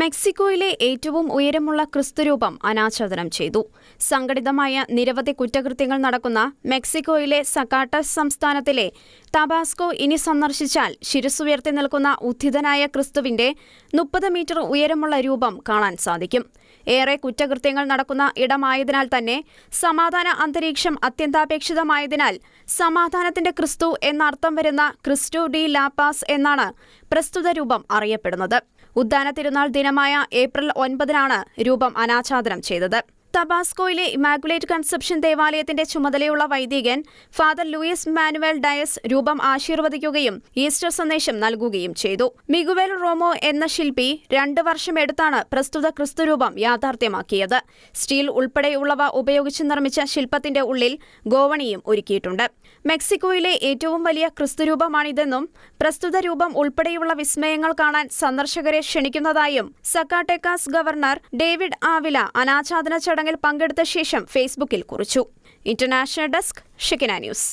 മെക്സിക്കോയിലെ ഏറ്റവും ഉയരമുള്ള ക്രിസ്തുരൂപം അനാച്ഛാദനം ചെയ്തു. സംഘടിതമായ നിരവധി കുറ്റകൃത്യങ്ങൾ നടക്കുന്ന മെക്സിക്കോയിലെ സക്കാട്ടസ് സംസ്ഥാനത്തിലെ തബാസ്കോ ഇനി സന്ദർശിച്ചാൽ ശിരസുയർത്തി നിൽക്കുന്ന ഉദ്ധിതനായ ക്രിസ്തുവിന്റെ മുപ്പത് മീറ്റർ ഉയരമുള്ള രൂപം കാണാൻ സാധിക്കും. ഏറെ കുറ്റകൃത്യങ്ങൾ നടക്കുന്ന ഇടമായതിനാൽ തന്നെ സമാധാന അന്തരീക്ഷം അത്യന്താപേക്ഷിതമായതിനാൽ സമാധാനത്തിന്റെ ക്രിസ്തു എന്നർത്ഥം വരുന്ന ക്രിസ്റ്റു ഡി ലാപാസ് എന്നാണ് പ്രസ്തുത രൂപം അറിയപ്പെടുന്നത്. ഉദ്ദാന തിരുനാൾ ദിനമായ ഏപ്രിൽ ഒൻപതിനാണ് രൂപം അനാച്ഛാദനം ചെയ്തത്. തബാസ്കോയിലെ ഇമാഗുലേറ്റ് കൺസെപ്ഷൻ ദേവാലയത്തിന്റെ ചുമതലയുള്ള വൈദികൻ ഫാദർ ലൂയിസ് മാനുവൽ ഡയസ് രൂപം ആശീർവദിക്കുകയും ഈസ്റ്റർ സന്ദേശം നൽകുകയും ചെയ്തു. മിഗുവേൽ റോമോ എന്ന ശില്പി രണ്ട് വർഷമെടുത്താണ് പ്രസ്തുത ക്രിസ്തുരൂപം യാഥാർത്ഥ്യമാക്കിയത്. സ്റ്റീൽ ഉൾപ്പെടെയുള്ളവ ഉപയോഗിച്ച് നിർമ്മിച്ച ശില്പത്തിന്റെ ഉള്ളിൽ ഗോവണിയും ഒരുക്കിയിട്ടുണ്ട്. മെക്സിക്കോയിലെ ഏറ്റവും വലിയ ക്രിസ്തുരൂപമാണിതെന്നും പ്രസ്തുത രൂപം ഉൾപ്പെടെയുള്ള വിസ്മയങ്ങൾ കാണാൻ സന്ദർശകരെ ക്ഷണിക്കുന്നതായും സക്കാട്ടെക്കാസ് ഗവർണർ ഡേവിഡ് ആവില അനാച്ഛാദന ചടങ്ങിൽ പങ്കെടുത്ത ശേഷം ഫേസ്ബുക്കിൽ കുറിച്ചു. ഇന്റർനാഷണൽ ഡെസ്ക് ഷിക്കിന ന്യൂസ്.